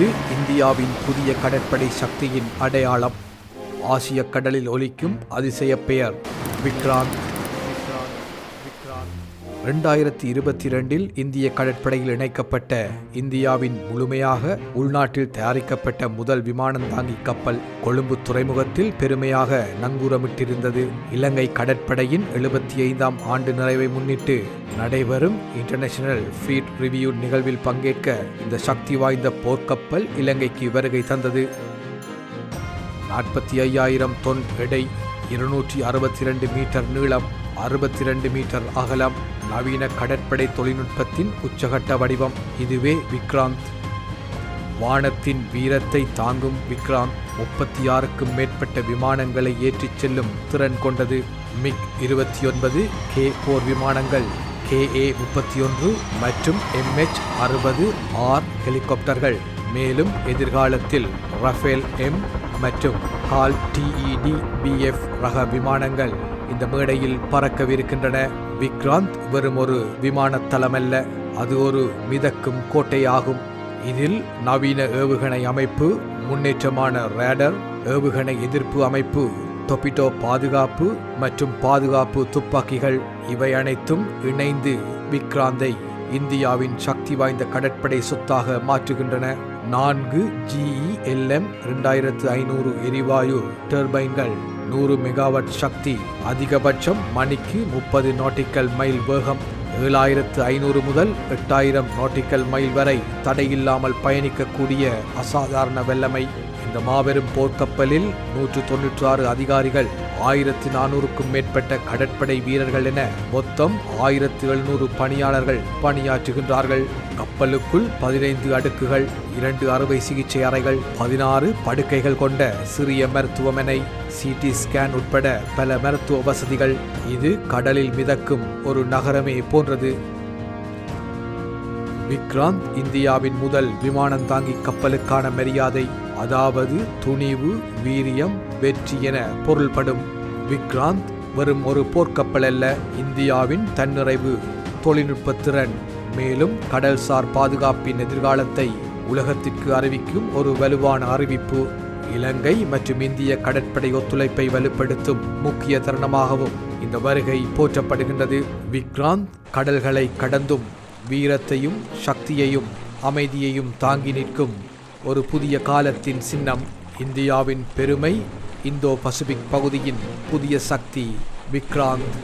இது இந்தியாவின் புதிய கடற்படை சக்தியின் அடையாளம். ஆசிய கடலில் ஒலிக்கும் அதிசய பெயர். விக்ராந்த் ரெண்டாயிரத்தி இருபத்தி ரெண்டில் இந்திய கடற்படையில் இணைக்கப்பட்ட இந்தியாவின் முழுமையாக உள்நாட்டில் தயாரிக்கப்பட்ட முதல் விமானம் தாங்கி கப்பல் கொழும்பு துறைமுகத்தில் பெருமையாக நங்கூரமிட்டிருந்தது. இலங்கை கடற்படையின் எழுபத்தி ஐந்தாம் ஆண்டு நிறைவை முன்னிட்டு நடைபெறும் இன்டர்நேஷனல் ஃபீட் ரிவ்யூ நிகழ்வில் பங்கேற்க இந்த சக்தி வாய்ந்த போர்க்கப்பல் இலங்கைக்கு வருகை தந்தது. நாற்பத்தி ஐயாயிரம் தொன் எடை இருநூற்றி அறுபத்தி ரெண்டு மீட்டர் நீளம் அறுபத்தி ரெண்டு மீட்டர் அகலம் நவீன கடற்படை தொழில்நுட்பத்தின் உச்சகட்ட வடிவம். இதுவே விக்ராந்த். வானத்தின் வீரத்தை தாங்கும் விக்ராந்த் முப்பத்தி ஆறுக்கும் மேற்பட்ட விமானங்களை ஏற்றிச் செல்லும் திறன் கொண்டது மிக் இருபத்தி ஒன்பது கே போர் விமானங்கள் கேஏ முப்பத்தி ஒன்று மற்றும் எம்ஹெச் அறுபது ஆர் ஹெலிகாப்டர்கள். மேலும் எதிர்காலத்தில் ரஃபேல் எம் மற்றும் ஹால் டிஇடி பிஎஃப் ரக விமானங்கள் இந்த மேடையில் பறக்கவிருக்கின்றன. விக்ராந்த் வெறும் ஒரு விமானத் தளமல்ல அது ஒரு மிதக்கும் கோட்டையாகும். இதில் நவீன ஏவுகணை அமைப்பு முன்னேற்றமான ரேடர் ஏவுகணை எதிர்ப்பு அமைப்பு தொப்பிட்டோ பாதுகாப்பு மற்றும் பாதுகாப்பு துப்பாக்கிகள் இவை அனைத்தும் இணைந்து விக்ராந்தை இந்தியாவின் சக்தி வாய்ந்த கடற்படை சொத்தாக மாற்றுகின்றன. நான்கு ஜிஇஎல்எம் இரண்டாயிரத்து ஐநூறு எரிவாயு டர்பைன்கள் நூறு மெகாவாட் சக்தி அதிகபட்சம் மணிக்கு முப்பது நாட்டிக்கல் மைல் வேகம் ஏழாயிரத்து ஐநூறு முதல் எட்டாயிரம் நாட்டிக்கல் மைல் வரை தடையில்லாமல் பயணிக்கக்கூடிய அசாதாரண வெள்ளமை. இந்த மாபெரும் போர்க்கப்பலில் நூற்று தொன்னூற்று ஆறு அதிகாரிகள் ஆயிரத்தி நானூறுக்கும் மேற்பட்ட கடற்படை வீரர்கள் என மொத்தம் ஆயிரத்து எழுநூறு பணியாளர்கள் பணியாற்றுகின்றார்கள். கப்பலுக்குள் பதினைந்து அடுக்குகள் இரண்டு அறுவை சிகிச்சை அறைகள் பதினாறு படுக்கைகள் கொண்ட சிறிய மருத்துவமனை சிடி ஸ்கேன் உட்பட பல மருத்துவ வசதிகள். இது கடலில் மிதக்கும் ஒரு நகரமே போன்றது. விக்ராந்த் இந்தியாவின் முதல் விமானம் தாங்கி கப்பலுக்கான மரியாதை அதாவது துணிவு வீரியம் வெற்றி என பொருள்படும். விக்ராந்த் வெறும் ஒரு போர்க்கப்பல் அல்ல இந்தியாவின் தன்னிறைவு தொழில்நுட்ப திறன். மேலும் கடல்சார் பாதுகாப்பின் எதிர்காலத்தை உலகத்திற்கு அறிவிக்கும் ஒரு வலுவான அறிவிப்பு. இலங்கை மற்றும் இந்திய கடற்படை ஒத்துழைப்பை வலுப்படுத்தும் முக்கிய தருணமாகவும் இந்த வருகை போற்றப்படுகின்றது. விக்ராந்த் கடல்களை கடந்தும் வீரத்தையும் சக்தியையும் அமைதியையும் தாங்கி நிற்கும் ஒரு புதிய காலத்தின் சின்னம் இந்தியாவின் பெருமை இந்தோ பசிபிக் பகுதியின் புதிய சக்தி விக்ராந்த்.